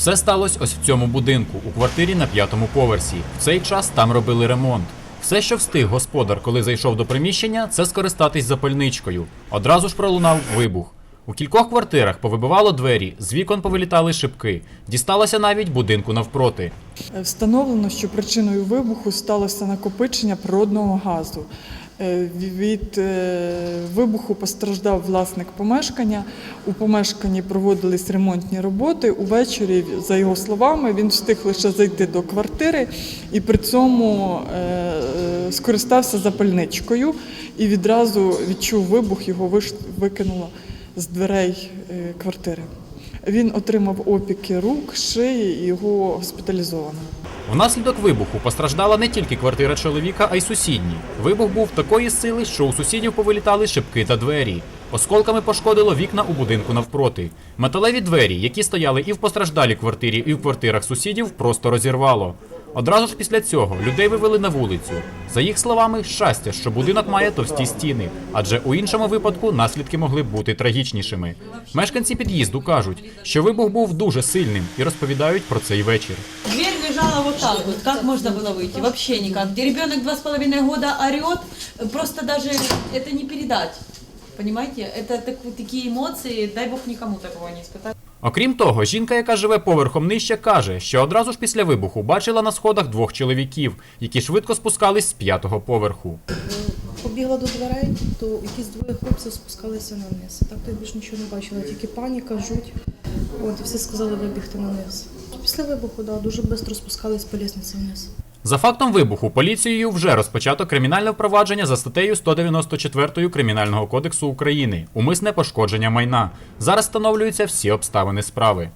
Все сталося ось в цьому будинку, у квартирі на п'ятому поверсі. В цей час там робили ремонт. Все, що встиг господар, коли зайшов до приміщення, це скористатись запальничкою. Одразу ж пролунав вибух. У кількох квартирах повибивало двері, з вікон повилітали шибки. Дісталося навіть будинку навпроти. Встановлено, що причиною вибуху сталося накопичення природного газу. Е, Від е, вибуху постраждав власник помешкання. У помешканні проводились ремонтні роботи. Увечері, за його словами, він встиг лише зайти до квартири і при цьому е, е, скористався запальничкою і відразу відчув вибух, його викинуло з дверей е, квартири. Він отримав опіки рук, шиї і його госпіталізовано. Внаслідок вибуху постраждала не тільки квартира чоловіка, а й сусідні. Вибух був такої сили, що у сусідів повилітали шибки та двері. Осколками пошкодило вікна у будинку навпроти. Металеві двері, які стояли і в постраждалій квартирі, і в квартирах сусідів, просто розірвало. Одразу ж після цього людей вивели на вулицю. За їх словами, щастя, що будинок має товсті стіни, адже у іншому випадку наслідки могли б бути трагічнішими. Мешканці під'їзду кажуть, що вибух був дуже сильним і розповідають про цей вечір. Дверь лежала вот так вот. Как можно было выйти? Вообще никак. Где ребенок два с половиной года орет, просто даже это не передать. Понимаете? Это так- такие эмоции, дай бог никому такого не испытать. Окрім того, жінка, яка живе поверхом нижче, каже, що одразу ж після вибуху бачила на сходах двох чоловіків, які швидко спускались з п'ятого поверху. Побігла до дверей, то якісь двоє хлопців спускалися на низ. Так то я більш нічого не бачила, тільки паніка, жуть. От, і всі сказали вибігти на низ. Після вибуху, да, дуже швидко спускались по лісниці вниз. За фактом вибуху поліцією вже розпочато кримінальне впровадження за статтею 194 Кримінального кодексу України умисне пошкодження майна. Зараз встановлюються всі обставини справи.